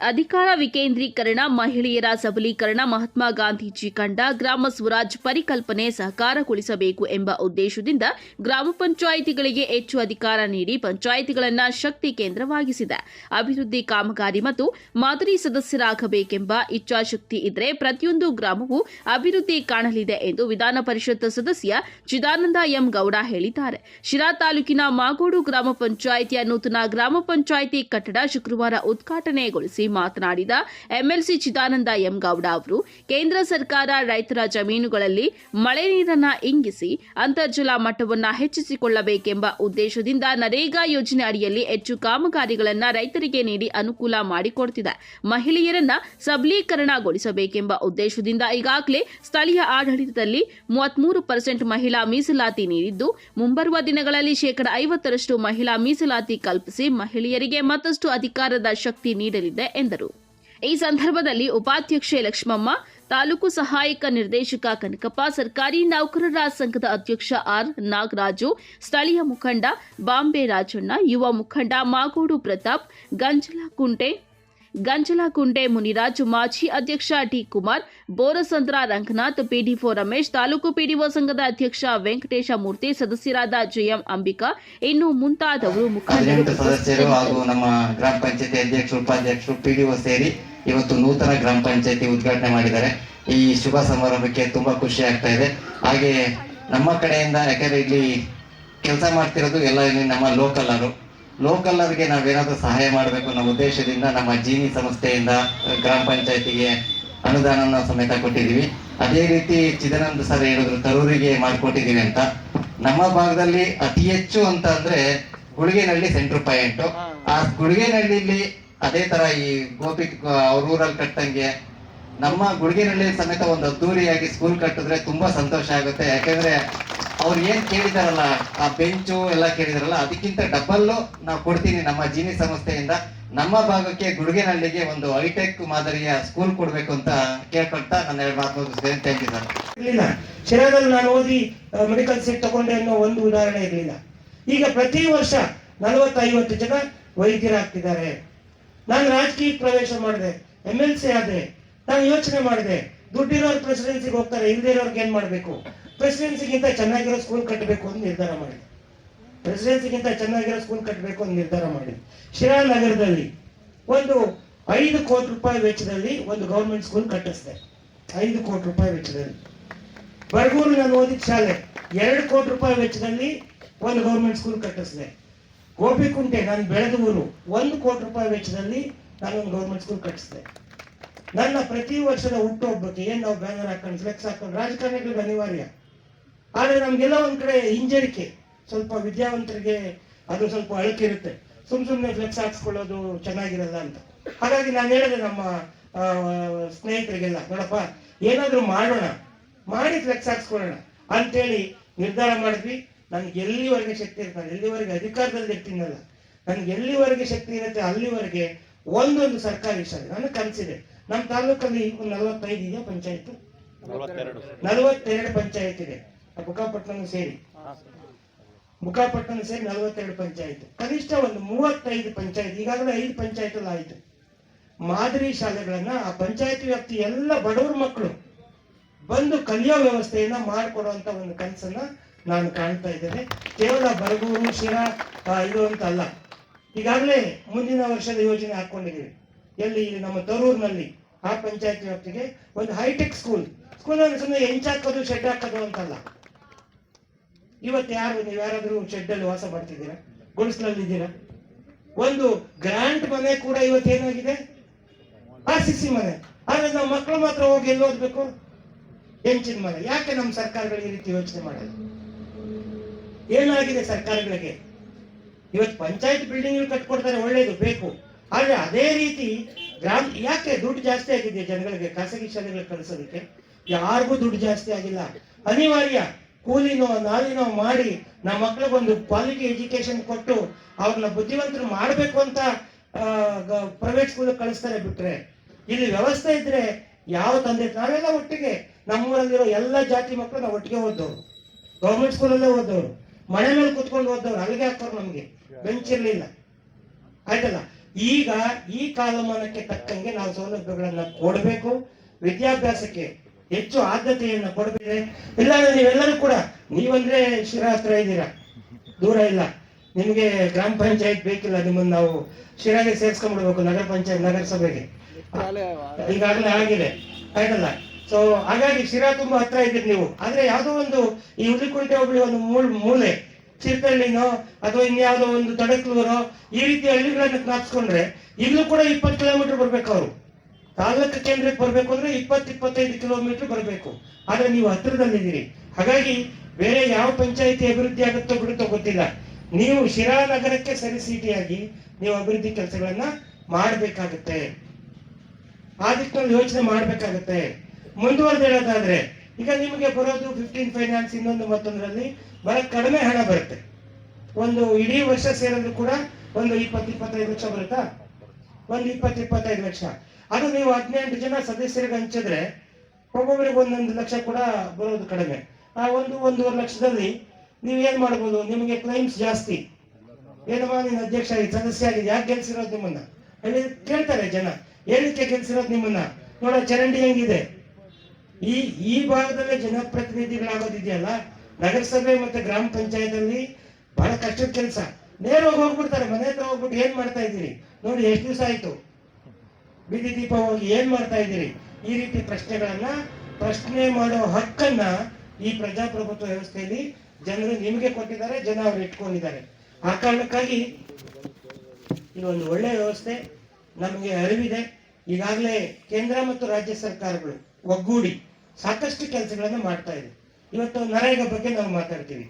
ಅಧಿಕಾರ ವಿಕೇಂದ್ರೀಕರಣ, ಮಹಿಳೆಯರ ಸಬಲೀಕರಣ, ಮಹಾತ್ಮ ಗಾಂಧೀಜಿ ಕಂಡ ಗ್ರಾಮ ಸ್ವರಾಜ್ ಪರಿಕಲ್ಪನೆ ಸಹಕಾರಗೊಳಿಸಬೇಕು ಎಂಬ ಉದ್ದೇಶದಿಂದ ಗ್ರಾಮ ಪಂಚಾಯಿತಿಗಳಿಗೆ ಹೆಚ್ಚು ಅಧಿಕಾರ ನೀಡಿ ಪಂಚಾಯಿತಿಗಳನ್ನು ಶಕ್ತಿ ಕೇಂದ್ರವಾಗಿಸಿದೆ. ಅಭಿವೃದ್ಧಿ ಕಾಮಗಾರಿ ಮತ್ತು ಮಾದರಿ ಸದಸ್ಯರಾಗಬೇಕೆಂಬ ಇಚ್ಛಾಶಕ್ತಿ ಇದ್ದರೆ ಪ್ರತಿಯೊಂದು ಗ್ರಾಮವೂ ಅಭಿವೃದ್ಧಿ ಕಾಣಲಿದೆ ಎಂದು ವಿಧಾನ ಪರಿಷತ್ ಸದಸ್ಯ ಚಿದಾನಂದ ಎಂ ಗೌಡ ಹೇಳಿದ್ದಾರೆ. ಶಿರಾ ತಾಲೂಕಿನ ಮಾಗೋಡು ಗ್ರಾಮ ಪಂಚಾಯಿತಿಯ ನೂತನ ಗ್ರಾಮ ಪಂಚಾಯಿತಿ ಕಟ್ಟಡ ಶುಕ್ರವಾರ ಉದ್ಘಾಟನೆಗೊಳಿಸಿ ಮಾತನಾಡಿದ ಎಂಎಲ್ಸಿ ಚಿದಾನಂದ ಎಂಗೌಡ ಅವರು, ಕೇಂದ್ರ ಸರ್ಕಾರ ರೈತರ ಜಮೀನುಗಳಲ್ಲಿ ಮಳೆ ನೀರನ್ನ ಇಂಗಿಸಿ ಅಂತರ್ಜಲ ಮಟ್ಟವನ್ನು ಹೆಚ್ಚಿಸಿಕೊಳ್ಳಬೇಕೆಂಬ ಉದ್ದೇಶದಿಂದ ನರೇಗಾ ಯೋಜನೆ ಅಡಿಯಲ್ಲಿ ಹೆಚ್ಚು ಕಾಮಗಾರಿಗಳನ್ನು ರೈತರಿಗೆ ನೀಡಿ ಅನುಕೂಲ ಮಾಡಿಕೊಡ್ತಿದೆ. ಮಹಿಳೆಯರನ್ನ ಸಬಲೀಕರಣಗೊಳಿಸಬೇಕೆಂಬ ಉದ್ದೇಶದಿಂದ ಈಗಾಗಲೇ ಸ್ಥಳೀಯ ಆಡಳಿತದಲ್ಲಿ ಮೂವತ್ಮೂರು ಪರ್ಸೆಂಟ್ ಮಹಿಳಾ ಮೀಸಲಾತಿ ನೀಡಿದ್ದು, ಮುಂಬರುವ ದಿನಗಳಲ್ಲಿ ಶೇಕಡ ಐವತ್ತರಷ್ಟು ಮಹಿಳಾ ಮೀಸಲಾತಿ ಕಲ್ಪಿಸಿ ಮಹಿಳೆಯರಿಗೆ ಮತ್ತಷ್ಟು ಅಧಿಕಾರದ ಶಕ್ತಿ ನೀಡಲಿದೆ ಎಂದರು. ಈ ಸಂದರ್ಭದಲ್ಲಿ ಉಪಾಧ್ಯಕ್ಷೆ ಲಕ್ಷ್ಮಮ್ಮ, ತಾಲೂಕು ಸಹಾಯಕ ನಿರ್ದೇಶಕ ಕನಕಪ್ಪ, ಸರ್ಕಾರಿ ನೌಕರರ ಸಂಘದ ಅಧ್ಯಕ್ಷ ಆರ್ ನಾಗರಾಜು, ಸ್ಥಳೀಯ ಮುಖಂಡ ಬಾಂಬೆ ರಾಜಣ್ಣ, ಯುವ ಮುಖಂಡ ಮಾಗೋಡು ಪ್ರತಾಪ್ ಗಂಜಲಕುಂಟೆ ಗಂಜಲಕುಂಟೆ ಮುನಿರಾಜ್ ಮಾಜಿ ಅಧ್ಯಕ್ಷ T Kumar Borasandra Ranganath PDO Ramesh, taluk PDO ಸಂಘದ ಅಧ್ಯಕ್ಷ ವೆಂಕಟೇಶ ಮೂರ್ತಿ, ಸದಸ್ಯರಾದ ಜೆಎಂ ಅಂಬಿಕಾ, ಇನ್ನು ಮುಂತಾದವರು ಸದಸ್ಯರು ನಮ್ಮ ಗ್ರಾಮ ಪಂಚಾಯತಿ ಅಧ್ಯಕ್ಷರು ಉಪಾಧ್ಯಕ್ಷರು, ಪಿಡಿಒ ಸೇರಿ ಇವತ್ತು ನೂತನ ಗ್ರಾಮ ಪಂಚಾಯತಿ ಉದ್ಘಾಟನೆ ಮಾಡಿದ್ದಾರೆ. ಈ ಶುಭ ಸಮಾರಂಭಕ್ಕೆ ತುಂಬಾ ಖುಷಿ ಆಗ್ತಾ ಇದೆ. ಹಾಗೆ ನಮ್ಮ ಕಡೆಯಿಂದ ಯಾಕಂದ್ರೆ ಇಲ್ಲಿ ಕೆಲಸ ಮಾಡ್ತಿರೋದು ಎಲ್ಲ ಇಲ್ಲಿ ನಮ್ಮ ಲೋಕಲ್ಲರು ಲೋಕಲ್ಲರಿಗೆ ನಾವೇನಾದ್ರೂ ಸಹಾಯ ಮಾಡಬೇಕು ಅನ್ನೋ ಉದ್ದೇಶದಿಂದ ನಮ್ಮ ಜೀನಿ ಸಂಸ್ಥೆಯಿಂದ ಗ್ರಾಮ ಪಂಚಾಯತಿಗೆ ಅನುದಾನ ಸಮೇತ ಕೊಟ್ಟಿದ್ದೀವಿ. ಅದೇ ರೀತಿ ಚಿದಾನಂದ ಸರ್ ಹೇಳಿದ್ರು ತರೂರಿಗೆ ಮಾಡಿಕೊಟ್ಟಿದ್ದೀವಿ ಅಂತ. ನಮ್ಮ ಭಾಗದಲ್ಲಿ ಅತಿ ಹೆಚ್ಚು ಅಂತ ಅಂದ್ರೆ ಗುಳಿಗೆನಹಳ್ಳಿ ಸೆಂಟ್ರ್ ಪಾಯಿಂಟ್. ಆ ಗುಳಿಗೆನಹಳ್ಳಿಲಿ ಅದೇ ತರ ಈ ಗೋಪಿ ಅವ್ರ ಊರಲ್ಲಿ ಕಟ್ಟಂಗೆ ನಮ್ಮ ಗುಳಿಗೆನಹಳ್ಳಿ ಸಮೇತ ಒಂದು ಅದ್ದೂರಿಯಾಗಿ ಸ್ಕೂಲ್ ಕಟ್ಟಿದ್ರೆ ತುಂಬಾ ಸಂತೋಷ ಆಗುತ್ತೆ. ಯಾಕಂದ್ರೆ ಅವ್ರು ಏನ್ ಕೇಳಿದಾರಲ್ಲ, ಆ ಬೆಂಚು ಎಲ್ಲ ಕೇಳಿದಾರಲ್ಲ, ಅದಕ್ಕಿಂತ ಡಬಲ್ ನಾವು ಕೊಡ್ತೀನಿ ನಮ್ಮ ಜೀನಿ ಸಂಸ್ಥೆಯಿಂದ. ನಮ್ಮ ಭಾಗಕ್ಕೆ ಗುಡುಗೆನಹಳ್ಳಿಗೆ ಒಂದು ಹೈಟೆಕ್ ಮಾದರಿಯ ಸ್ಕೂಲ್ ಕೊಡ್ಬೇಕು ಅಂತ ಕೇಳ್ಕೊಳ್ತಾ ನನ್ನ ಎರಡು ಮಾತು ಥ್ಯಾಂಕ್ ಯು ಸರ್ ಇರ್ಲಿಲ್ಲ. ಶಿರಾದಲ್ಲಿ ನಾನು ಓದಿ ಮೆಡಿಕಲ್ ಸೀಟ್ ತಗೊಂಡೆ ಅನ್ನೋ ಒಂದು ಉದಾಹರಣೆ ಇರಲಿಲ್ಲ. ಈಗ ಪ್ರತಿ ವರ್ಷ ನಲವತ್ತೈವತ್ತು ಜನ ವೈದ್ಯರಾಗ್ತಿದ್ದಾರೆ. ನಾನು ರಾಜಕೀಯ ಪ್ರವೇಶ ಮಾಡಿದೆ ಎಂ ಎಲ್ ಸಿ ಆದೆ ನಾನು ಯೋಚನೆ ಮಾಡಿದೆ, ದುಡ್ಡಿರೋರು ಪ್ರೆಸಿಡೆನ್ಸಿಗೆ ಹೋಗ್ತಾರೆ ಇಲ್ಲದೆ ಇರೋರ್ಗೆ ಏನ್ ಮಾಡಬೇಕು? ಪ್ರೆಸಿಡೆನ್ಸಿಗಿಂತ ಚೆನ್ನಾಗಿರೋ ಸ್ಕೂಲ್ ಕಟ್ಟಬೇಕು ಅಂತ ನಿರ್ಧಾರ ಮಾಡಿದೆ ಪ್ರೆಸಿಡೆನ್ಸಿಗಿಂತ ಚೆನ್ನಾಗಿರೋ ಸ್ಕೂಲ್ ಕಟ್ಟಬೇಕು ಅಂತ ನಿರ್ಧಾರ ಮಾಡಿದೆ ಶಿರಾ ನಗರದಲ್ಲಿ ಒಂದು ಐದು ಕೋಟಿ ರೂಪಾಯಿ ವೆಚ್ಚದಲ್ಲಿ ಒಂದು ಗೌರ್ಮೆಂಟ್ ಸ್ಕೂಲ್ ಕಟ್ಟಿಸಿದೆ. ಐದು ಕೋಟಿ ರೂಪಾಯಿ ವೆಚ್ಚದಲ್ಲಿ. ಬರಗೂರು ನಾನು ಓದಿದ ಶಾಲೆ ಎರಡು ಕೋಟಿ ರೂಪಾಯಿ ವೆಚ್ಚದಲ್ಲಿ ಒಂದು ಗೌರ್ಮೆಂಟ್ ಸ್ಕೂಲ್ ಕಟ್ಟಿಸಿದೆ. ಗೋಪಿಕುಂಟೆ, ನಾನು ಬೆಳೆದ ಊರು, ಒಂದು ಕೋಟಿ ರೂಪಾಯಿ ವೆಚ್ಚದಲ್ಲಿ ನಾನು ಒಂದು ಗೌರ್ಮೆಂಟ್ ಸ್ಕೂಲ್ ಕಟ್ಟಿಸಿದೆ. ನನ್ನ ಪ್ರತಿ ವರ್ಷದ ಹುಟ್ಟುಹಬ್ಬಕ್ಕೆ ಏನು ನಾವು ಬ್ಯಾನರ್ ಹಾಕೊಂಡು ಫ್ಲೆಕ್ಸ್ ಹಾಕೊಂಡು ರಾಜಕಾರಣಿಗಳಿಗೆ ಅನಿವಾರ್ಯ. ಆದ್ರೆ ನಮ್ಗೆಲ್ಲ ಒಂದ್ ಕಡೆ ಹಿಂಜರಿಕೆ. ಸ್ವಲ್ಪ ವಿದ್ಯಾವಂತರಿಗೆ ಅದು ಸ್ವಲ್ಪ ಅಳಕಿರುತ್ತೆ ಸುಮ್ ಸುಮ್ನೆ ಫ್ಲೆಕ್ಸ್ ಹಾಕ್ಸ್ಕೊಳ್ಳೋದು ಚೆನ್ನಾಗಿರಲ್ಲ ಅಂತ. ಹಾಗಾಗಿ ನಾನು ಹೇಳಿದೆ ನಮ್ಮ ಸ್ನೇಹಿತರಿಗೆಲ್ಲ ನೋಡಪ್ಪ ಏನಾದರೂ ಮಾಡೋಣ. ಮಾಡಿ ಫ್ಲೆಕ್ಸ್ ಹಾಕ್ಸ್ಕೊಳ್ಳೋಣ. ಅಂತೇಳಿ ನಿರ್ಧಾರ ಮಾಡಿದ್ವಿ. ನನ್ಗೆ ಎಲ್ಲಿವರೆಗೆ ಶಕ್ತಿ ಇರುತ್ತೆ? ನಾನು ಎಲ್ಲಿವರೆಗೆ ಅಧಿಕಾರದಲ್ಲಿ ಇರ್ತೀನಲ್ಲ. ನನ್ಗೆ ಎಲ್ಲಿವರೆಗೆ ಶಕ್ತಿ ಇರುತ್ತೆ? ಅಲ್ಲಿವರೆಗೆ ಒಂದೊಂದು ಸರ್ಕಾರಿ ಶಾಲೆ. ನನಗೆ ಕನಸಿದೆ. ನಮ್ಮ ತಾಲೂಕಲ್ಲಿ ಒಂದು ನಲವತ್ತೈದು ಇದೆಯಾ ಪಂಚಾಯತ್ ನಲವತ್ತೆರಡು ಪಂಚಾಯತ್ ಇದೆ. ಬುಕ್ಕಾಪಟ್ಟಣ ಸೇರಿ. ಮುಖಾಪಟ್ಟಣ ಸೇರಿ ನಲವತ್ತೆರಡು ಪಂಚಾಯತ್. ಕನಿಷ್ಠ ಒಂದು ಮೂವತ್ತೈದು ಪಂಚಾಯತ್, ಈಗಾಗಲೇ ಐದು ಪಂಚಾಯತ್ ಆಯಿತು. ಮಾದರಿ ಶಾಲೆಗಳನ್ನ ಆ ಪಂಚಾಯತ್ ವ್ಯಾಪ್ತಿ ಎಲ್ಲ ಬಡವರ ಮಕ್ಕಳು ಬಂದು ಕಲಿಯೋ ವ್ಯವಸ್ಥೆಯನ್ನ ಮಾಡಿಕೊಡುವಂತ ಒಂದು ಕನಸನ್ನ ನಾನು ಕಾಣ್ತಾ ಇದ್ದೇನೆ. ಕೇವಲ ಬರಗೂರು, ಶಿರಾ ಇದು ಅಂತ ಅಲ್ಲ. ಈಗಾಗಲೇ ಮುಂದಿನ ವರ್ಷದ ಯೋಜನೆ ಹಾಕೊಂಡಿದ್ದೀವಿ. ಎಲ್ಲಿ? ಇಲ್ಲಿ ನಮ್ಮ ತರೂರಿನಲ್ಲಿ ಆ ಪಂಚಾಯತ್ ವ್ಯಾಪ್ತಿಗೆ ಒಂದು ಹೈಟೆಕ್ ಸ್ಕೂಲ್. ಸ್ಕೂಲ್ ಅಂದ್ರೆ ಸುಮ್ಮನೆ ಹೆಂಚಾಕೋದು ಶೆಡ್ ಹಾಕೋದು ಅಂತಲ್ಲ ಇವತ್ತು ಯಾರು ನೀವು ಯಾರಾದರೂ ಶೆಡ್ ಅಲ್ಲಿ ವಾಸ ಮಾಡ್ತಿದ್ದೀರಾ? ಗುಡಿಸ್ಲಲ್ಲಿ ಇದ್ದೀರಾ ಒಂದು ಗ್ರಾಂಟ್ ಮನೆ ಕೂಡ ಇವತ್ತು ಏನಾಗಿದೆ? ಆರ್ ಸಿ ಸಿ ಮನೆ. ಆದ್ರೆ ನಮ್ಮ ಮಕ್ಕಳು ಮಾತ್ರ ಹೋಗಿ ಎಲ್ಲಿ ಓದ್ಬೇಕು? ಹೆಂಚಿನ ಮನೆ. ಯಾಕೆ ನಮ್ಮ ಸರ್ಕಾರಗಳು ಈ ರೀತಿ ಯೋಚನೆ ಮಾಡಲ್ಲ? ಏನಾಗಿದೆ ಸರ್ಕಾರಗಳಿಗೆ? ಇವತ್ತು ಪಂಚಾಯತ್ ಬಿಲ್ಡಿಂಗ್ ಕಟ್ಕೊಡ್ತಾರೆ, ಒಳ್ಳೇದು, ಬೇಕು. ಆದ್ರೆ ಅದೇ ರೀತಿ ಗ್ರಾಮ ಯಾಕೆ ದುಡ್ಡು ಜಾಸ್ತಿ ಆಗಿದೆ ಜನಗಳಿಗೆ? ಖಾಸಗಿ ಶಾಲೆಗಳಿಗೆ ಕಳಿಸೋದಕ್ಕೆ? ಯಾರಿಗೂ ದುಡ್ಡು ಜಾಸ್ತಿ ಆಗಿಲ್ಲ. ಅನಿವಾರ್ಯ. ಕೂಲಿನೋ ನಾಲಿನೋ ಮಾಡಿ ನಮ್ಮ ಮಕ್ಳಿಗೊಂದು ಕ್ವಾಲಿಟಿ ಎಜುಕೇಶನ್ ಕೊಟ್ಟು ಅವ್ರನ್ನ ಬುದ್ಧಿವಂತರು ಮಾಡಬೇಕು ಅಂತ ಪ್ರೈವೇಟ್ ಸ್ಕೂಲ್ ಕಳಿಸ್ತಾರೆ ಬಿಟ್ರೆ. ಇಲ್ಲಿ ವ್ಯವಸ್ಥೆ ಇದ್ರೆ ಯಾವ ತಂದೆ ನಾವೆಲ್ಲ ಒಟ್ಟಿಗೆ ನಮ್ಮೂರಲ್ಲಿರೋ ಎಲ್ಲ ಜಾತಿ ಮಕ್ಕಳು ನಾವು ಒಟ್ಟಿಗೆ ಓದೋರು ಗೌರ್ಮೆಂಟ್ ಸ್ಕೂಲಲ್ಲೇ ಓದೋರು ಮನೆ ಮೇಲೆ ಕುತ್ಕೊಂಡು ಓದೋರು ಅಲ್ಲಿಗೆ ಹಾಕೋರು ನಮ್ಗೆ. ಬೆಂಚ್ ಇರ್ಲಿಲ್ಲ. ಆಯ್ತಲ್ಲ? ಈಗ ಈ ಕಾಲಮಾನಕ್ಕೆ ತಕ್ಕಂಗೆ ನಾವು ಸೌಲಭ್ಯಗಳನ್ನ ಕೊಡಬೇಕು. ವಿದ್ಯಾಭ್ಯಾಸಕ್ಕೆ ಹೆಚ್ಚು ಆದ್ಯತೆಯನ್ನು ಕೊಡಬೇಕು. ಇಲ್ಲಾಂದ್ರೆ ನೀವೆಲ್ಲರೂ ಕೂಡ, ನೀವಂದ್ರೆ ಶಿರಾ ಹತ್ರ ಇದ್ದೀರಾ? ದೂರ ಇಲ್ಲ. ನಿಮಗೆ ಗ್ರಾಮ ಪಂಚಾಯತ್ ಬೇಕಿಲ್ಲ, ನಿಮ್ಮನ್ನು ನಾವು ಶಿರಾಗೆ ಸೇರ್ಸ್ಕೊಂಡ್ಬಿಡ್ಬೇಕು ನಗರ ಪಂಚಾಯತ್ ನಗರಸಭೆಗೆ. ಈಗಾಗಲೇ ಆಗಿದೆ. ಆಯ್ತಲ್ಲ? ಸೊ ಹಾಗಾಗಿ ಶಿರಾ ತುಂಬಾ ಹತ್ರ ಇದ್ದೀರಿ ನೀವು. ಆದ್ರೆ ಯಾವುದೋ ಒಂದು ಈ ಹುಲಿಕುಂಟೆ ಹೋಗ್ಲಿ ಒಂದು ಮೂಲ್, ಮೂಲೆ ಚಿರ್ತಳ್ಳಿನೋ ಅಥವಾ ಇನ್ಯಾವುದೋ ಒಂದು ತಡಕ್ಲೂರೋ, ಈ ರೀತಿ ಹಳ್ಳಿಗಳನ್ನ ಜ್ಞಾಪಿಸ್ಕೊಂಡ್ರೆ ಇಲ್ಲೂ ಕೂಡ ಇಪ್ಪತ್ತು ಕಿಲೋಮೀಟರ್ ಬರ್ಬೇಕು ಅವರು. ತಾಲೂಕು ಕೇಂದ್ರಕ್ಕೆ ಬರಬೇಕು ಅಂದ್ರೆ ಇಪ್ಪತ್ತು, ಇಪ್ಪತ್ತೈದು ಕಿಲೋಮೀಟರ್ ಬರಬೇಕು. ಆದ್ರೆ ನೀವು ಹತ್ರದಲ್ಲಿದ್ದೀರಿ. ಹಾಗಾಗಿ ಬೇರೆ ಯಾವ ಪಂಚಾಯಿತಿ ಅಭಿವೃದ್ಧಿ ಆಗುತ್ತೋ ಬಿಡುತ್ತೋ ಗೊತ್ತಿಲ್ಲ. ನೀವು ಶಿರಾ ನಗರಕ್ಕೆ ಸರಿಸೀಟಿಯಾಗಿ ನೀವು ಅಭಿವೃದ್ಧಿ ಕೆಲಸಗಳನ್ನ ಮಾಡಬೇಕಾಗುತ್ತೆ. ಆ ದಿಕ್ಕಿನಲ್ಲಿ ಯೋಚನೆ ಮಾಡಬೇಕಾಗುತ್ತೆ. ಮುಂದುವರೆದು ಹೇಳೋದಾದ್ರೆ, ಈಗ ನಿಮಗೆ ಬರೋದು ಫಿಫ್ಟೀನ್ ಫೈನಾನ್ಸ್ ಇನ್ನೊಂದು ಮತ್ತೊಂದರಲ್ಲಿ ಬಹಳ ಕಡಿಮೆ ಹಣ ಬರುತ್ತೆ. ಒಂದು ಇಡೀ ವರ್ಷ ಸೇರಿದ್ರು ಕೂಡ ಒಂದು ಇಪ್ಪತ್ತು, ಇಪ್ಪತ್ತೈದು ಲಕ್ಷ ಬರುತ್ತಾ? ಒಂದು ಇಪ್ಪತ್ತು, ಇಪ್ಪತ್ತೈದು ಲಕ್ಷ. ಅದು ನೀವು ಹದಿನೆಂಟು ಜನ ಸದಸ್ಯರಿಗೆ ಹಂಚಿದ್ರೆ ಒಬ್ಬೊಬ್ಬರಿಗೆ ಒಂದೊಂದು ಲಕ್ಷ ಕೂಡ ಬರೋದು ಕಡಿಮೆ. ಆ ಒಂದು ಒಂದೂವರೆ ಲಕ್ಷದಲ್ಲಿ ನೀವು ಏನು ಮಾಡ್ಬೋದು? ನಿಮಗೆ ಕ್ಲೈಮ್ಸ್ ಜಾಸ್ತಿ. ಏನಮ್ಮ ನೀನು ಅಧ್ಯಕ್ಷ ಆಗಿ ಸದಸ್ಯ ಆಗಿದೆ ಯಾಕೆ ಗೆಲ್ಸಿರೋದು ನಿಮ್ಮನ್ನ? ಅಲ್ಲಿ ಕೇಳ್ತಾರೆ ಜನ. ಏನಕ್ಕೆ ಗೆಲ್ಸಿರೋದು ನಿಮ್ಮನ್ನ? ನೋಡ, ಚರಂಡಿ ಹೆಂಗಿದೆ? ಈ ಈ ಭಾಗದಲ್ಲೇ ಜನಪ್ರತಿನಿಧಿಗಳಾಗೋದಿದೆಯಲ್ಲ? ನಗರಸಭೆ ಮತ್ತೆ ಗ್ರಾಮ ಪಂಚಾಯತ್ ಅಲ್ಲಿ ಬಹಳ ಕಷ್ಟದ ಕೆಲಸ. ನೇರವಾಗಿ ಹೋಗ್ಬಿಡ್ತಾರೆ. ಮನೆ ಹತ್ರ ಹೋಗ್ಬಿಟ್ಟು ಏನ್ ಮಾಡ್ತಾ ಇದ್ದೀರಿ? ನೋಡಿ, ಎಷ್ಟು ದಿವಸ ಆಯ್ತು? ಬೀದಿ ದೀಪ ಹೋಗಿ ಏನ್ ಮಾಡ್ತಾ ಇದ್ದೀರಿ? ಈ ರೀತಿ ಪ್ರಶ್ನೆಗಳನ್ನ ಪ್ರಶ್ನೆ ಮಾಡೋ ಹಕ್ಕನ್ನ ಈ ಪ್ರಜಾಪ್ರಭುತ್ವ ವ್ಯವಸ್ಥೆಯಲ್ಲಿ ಜನರು ನಿಮಗೆ ಕೊಟ್ಟಿದ್ದಾರೆ, ಜನ ಅವ್ರು ಇಟ್ಕೊಂಡಿದ್ದಾರೆ. ಆ ಕಾರಣಕ್ಕಾಗಿ ಇದು ಒಂದು ಒಳ್ಳೆಯ ವ್ಯವಸ್ಥೆ, ನಮಗೆ ಅರಿವಿದೆ. ಈಗಾಗಲೇ ಕೇಂದ್ರ ಮತ್ತು ರಾಜ್ಯ ಸರ್ಕಾರಗಳು ಒಗ್ಗೂಡಿ ಸಾಕಷ್ಟು ಕೆಲಸಗಳನ್ನು ಮಾಡ್ತಾ ಇದೆ. ಇವತ್ತು ನರೇಗಾ ಬಗ್ಗೆ ನಾವು ಮಾತಾಡ್ತೀವಿ.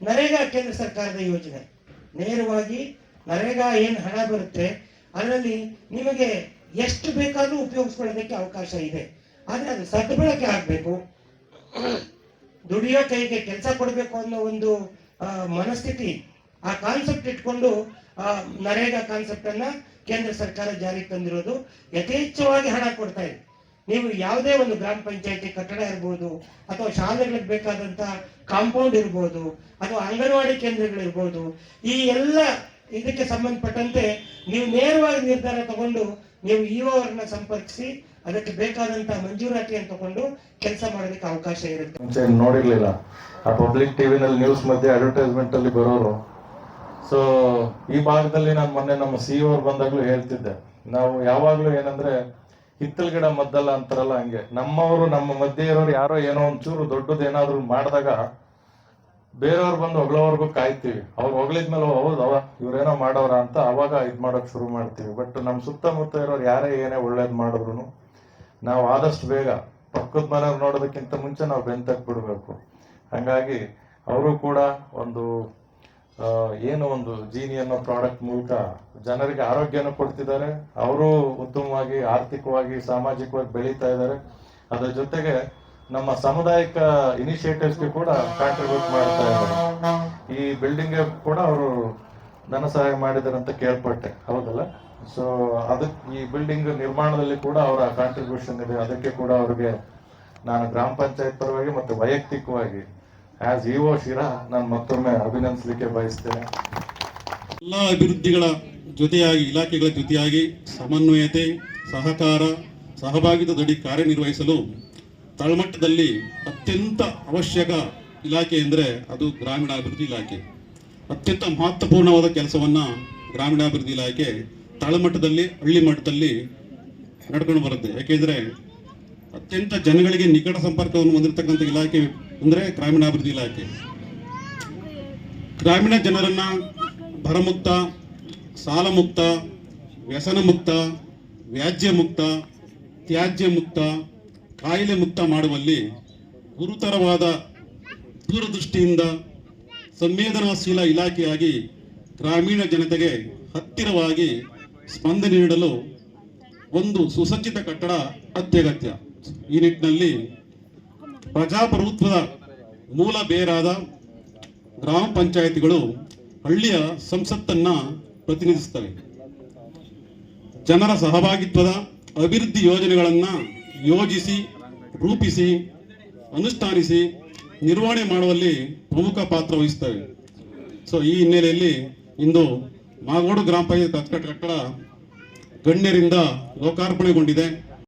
ನರೇಗಾ ಕೇಂದ್ರ ಸರ್ಕಾರದ ಯೋಜನೆ. ನೇರವಾಗಿ ನರೇಗಾ ಏನು ಹಣ ಬರುತ್ತೆ, ಅದರಲ್ಲಿ ನಿಮಗೆ ಎಷ್ಟು ಬೇಕಾದ್ರೂ ಉಪಯೋಗಿಸ್ಕೊಳ್ಳೋದಕ್ಕೆ ಅವಕಾಶ ಇದೆ. ಆದರೆ ಅದು ಸದ್ಬಳಕೆ ಆಗಬೇಕು. ದುಡಿಯೋ ಕೈಗೆ ಕೆಲಸ ಕೊಡಬೇಕು ಅನ್ನೋ ಒಂದು ಮನಸ್ಥಿತಿ ಆ ಕಾನ್ಸೆಪ್ಟ್ ಇಟ್ಕೊಂಡು ನರೇಗಾ ಕಾನ್ಸೆಪ್ಟ್ ಅನ್ನ ಕೇಂದ್ರ ಸರ್ಕಾರ ಜಾರಿಗೆ ತಂದಿರೋದು ಯಥೇಚ್ಛವಾಗಿ ಹಣ ಕೊಡ್ತಾ ಇದೆ. ನೀವು ಯಾವುದೇ ಒಂದು ಗ್ರಾಮ ಪಂಚಾಯತಿ ಕಟ್ಟಡ ಇರ್ಬೋದು, ಅಥವಾ ಶಾಲೆಗಳಿಗೆ ಬೇಕಾದಂತ ಕಾಂಪೌಂಡ್ ಇರ್ಬೋದು, ಅಥವಾ ಅಂಗನವಾಡಿ ಕೇಂದ್ರಗಳಿರ್ಬೋದು, ಈ ಎಲ್ಲ ಇದಕ್ಕೆ ಸಂಬಂಧಪಟ್ಟಂತೆ ನೀವು ನೇರವಾಗಿ ನಿರ್ಧಾರ ತಗೊಂಡು ನೀವು ಇಒ ಅವ್ರನ್ನ ಸಂಪರ್ಕಿಸಿ, ಅದಕ್ಕೆ ಬೇಕಾದಂತ ಮಂಜೂರಾತಿಯನ್ನು ತಗೊಂಡು ಕೆಲಸ ಮಾಡೋದಕ್ಕೆ ಅವಕಾಶ ಇರುತ್ತೆ. ನೋಡಿರ್ಲಿಲ್ಲ. ಆ ಪಬ್ಲಿಕ್ ಟಿವಿನಲ್ಲಿ ನ್ಯೂಸ್ ಮಧ್ಯೆ ಅಡ್ವರ್ಟೈಸ್ಮೆಂಟ್ ಅಲ್ಲಿ ಬರೋರು. ಸೊ ಈ ಭಾಗದಲ್ಲಿ ನಾನು ಮೊನ್ನೆ ನಮ್ಮ ಸಿ ಅವರು ಬಂದಾಗ್ಲೂ ಹೇಳ್ತಿದ್ದೆ. ನಾವು ಯಾವಾಗ್ಲೂ ಏನಂದ್ರೆ ಹಿತ್ತಲ್ ಗಿಡ ಮದ್ದಲ್ಲ ಅಂತಾರಲ್ಲ ಹಂಗೆ. ನಮ್ಮವರು, ನಮ್ಮ ಮಧ್ಯೆ ಇರೋರು ಯಾರೋ ಏನೋ ಒಂಚೂರು ದೊಡ್ಡದು ಏನಾದ್ರು ಮಾಡಿದಾಗ ಬೇರೆಯವ್ರು ಬಂದು ಹೊಗಳೋವರೆಗೂ ಕಾಯ್ತೀವಿ. ಅವ್ರು ಹೊಗಳಿದ್ಮೇಲೆ ಹೌದು, ಅವ ಇವ್ರೇನೋ ಮಾಡೋರ ಅಂತ ಅವಾಗ ಇದು ಮಾಡೋಕೆ ಶುರು ಮಾಡ್ತೀವಿ. ಬಟ್ ನಮ್ಮ ಸುತ್ತಮುತ್ತ ಇರೋರು ಯಾರೇ ಏನೇ ಒಳ್ಳೇದು ಮಾಡಿದ್ರು ನಾವು ಆದಷ್ಟು ಬೇಗ ಪಕ್ಕದ ಮನೆಯವ್ರು ನೋಡೋದಕ್ಕಿಂತ ಮುಂಚೆ ನಾವು ಬೆಂತಕ್ಕೆ ಬಿಡಬೇಕು. ಹಾಗಾಗಿ ಅವರು ಕೂಡ ಒಂದು ಏನು ಒಂದು ಜೀನಿ ಅನ್ನೋ ಪ್ರಾಡಕ್ಟ್ ಮೂಲಕ ಜನರಿಗೆ ಆರೋಗ್ಯನ ಕೊಡ್ತಿದ್ದಾರೆ. ಅವರು ಉತ್ತಮವಾಗಿ, ಆರ್ಥಿಕವಾಗಿ, ಸಾಮಾಜಿಕವಾಗಿ ಬೆಳೀತಾ ಇದ್ದಾರೆ. ಅದರ ಜೊತೆಗೆ ನಮ್ಮ ಸಾಮುದಾಯಿಕ ಇನಿಷಿಯೇಟಿವ್ಸ್ಗೆ ಕೂಡ ಕಾಂಟ್ರಿಬ್ಯೂಟ್ ಮಾಡ್ತಾ ಇದ್ದಾರೆ. ಈ ಬಿಲ್ಡಿಂಗ್ ಕೂಡ ಅವರು ಧನ ಸಹಾಯ ಮಾಡಿದ್ದಾರೆ ಅಂತ ಕೇಳ್ಪಟ್ಟೆ. ಹೌದಲ್ಲ? ಸೊ ಅದಕ್ಕೆ ಈ ಬಿಲ್ಡಿಂಗ್ ನಿರ್ಮಾಣದಲ್ಲಿ ಕೂಡ ಅವರ ಕಾಂಟ್ರಿಬ್ಯೂಷನ್ ಇದೆ. ಅದಕ್ಕೆ ಕೂಡ ಅವರಿಗೆ ನಾನು ಗ್ರಾಮ ಪಂಚಾಯತ್ ಪರವಾಗಿ ಮತ್ತು ವೈಯಕ್ತಿಕವಾಗಿ ಆಸ್ ಇಒ ಶಿರಾ ನಾನು ಮತ್ತೊಮ್ಮೆ ಅಭಿನಂದಿಸಲಿಕ್ಕೆ ಬಯಸ್ತೇನೆ. ಎಲ್ಲ ಅಭಿವೃದ್ಧಿಗಳ ಜೊತೆಯಾಗಿ, ಇಲಾಖೆಗಳ ಜೊತೆಯಾಗಿ ಸಮನ್ವಯತೆ, ಸಹಕಾರ, ಸಹಭಾಗಿತ್ವದಡಿ ಕಾರ್ಯನಿರ್ವಹಿಸಲು ತಳಮಟ್ಟದಲ್ಲಿ ಅತ್ಯಂತ ಅವಶ್ಯಕ ಇಲಾಖೆ ಎಂದರೆ ಅದು ಗ್ರಾಮೀಣಾಭಿವೃದ್ಧಿ ಇಲಾಖೆ. ಅತ್ಯಂತ ಮಹತ್ವಪೂರ್ಣವಾದ ಕೆಲಸವನ್ನು ಗ್ರಾಮೀಣಾಭಿವೃದ್ಧಿ ಇಲಾಖೆ ತಳಮಟ್ಟದಲ್ಲಿ, ಹಳ್ಳಿ ಮಟ್ಟದಲ್ಲಿ ನಡ್ಕೊಂಡು ಬರುತ್ತೆ. ಯಾಕೆಂದರೆ ಅತ್ಯಂತ ಜನಗಳಿಗೆ ನಿಕಟ ಸಂಪರ್ಕವನ್ನು ಹೊಂದಿರತಕ್ಕಂಥ ಇಲಾಖೆ ಅಂದರೆ ಗ್ರಾಮೀಣಾಭಿವೃದ್ಧಿ ಇಲಾಖೆ. ಗ್ರಾಮೀಣ ಜನರನ್ನು ಬರಮುಕ್ತ ಸಾಲ ಮುಕ್ತ ವ್ಯಸನ ಮುಕ್ತ ವ್ಯಾಜ್ಯ ಮುಕ್ತ ತ್ಯಾಜ್ಯ ಮುಕ್ತ ಕಾಯಿಲೆ ಮುಕ್ತ ಮಾಡುವಲ್ಲಿ ಗುರುತರವಾದ ದೂರದೃಷ್ಟಿಯಿಂದ ಸಂವೇದನಾಶೀಲ ಇಲಾಖೆಯಾಗಿ ಗ್ರಾಮೀಣ ಜನತೆಗೆ ಹತ್ತಿರವಾಗಿ ಸ್ಪಂದನೆ ನೀಡಲು ಒಂದು ಸುಸಜ್ಜಿತ ಕಟ್ಟಡ ಅತ್ಯಗತ್ಯ. ಈ ನಿಟ್ಟಿನಲ್ಲಿ ಪ್ರಜಾಪ್ರಭುತ್ವದ ಮೂಲ ಬೇರಾದ ಗ್ರಾಮ ಪಂಚಾಯಿತಿಗಳು ಹಳ್ಳಿಯ ಸಂಸತ್ತನ್ನ ಪ್ರತಿನಿಧಿಸುತ್ತವೆ. ಜನರ ಸಹಭಾಗಿತ್ವದ ಅಭಿವೃದ್ಧಿ ಯೋಜನೆಗಳನ್ನ ಯೋಜಿಸಿ, ರೂಪಿಸಿ, ಅನುಷ್ಠಾನಿಸಿ, ನಿರ್ವಹಣೆ ಮಾಡುವಲ್ಲಿ ಪ್ರಮುಖ ಪಾತ್ರ ವಹಿಸ್ತವೆ ಸೊ ಈ ಹಿನ್ನೆಲೆಯಲ್ಲಿ ಇಂದು ಮಾಗೋಡು ಗ್ರಾಮ ಪಂಚಾಯತ್ ಕಟ್ಟಡ ಗಣ್ಯರಿಂದ ಲೋಕಾರ್ಪಣೆಗೊಂಡಿದೆ.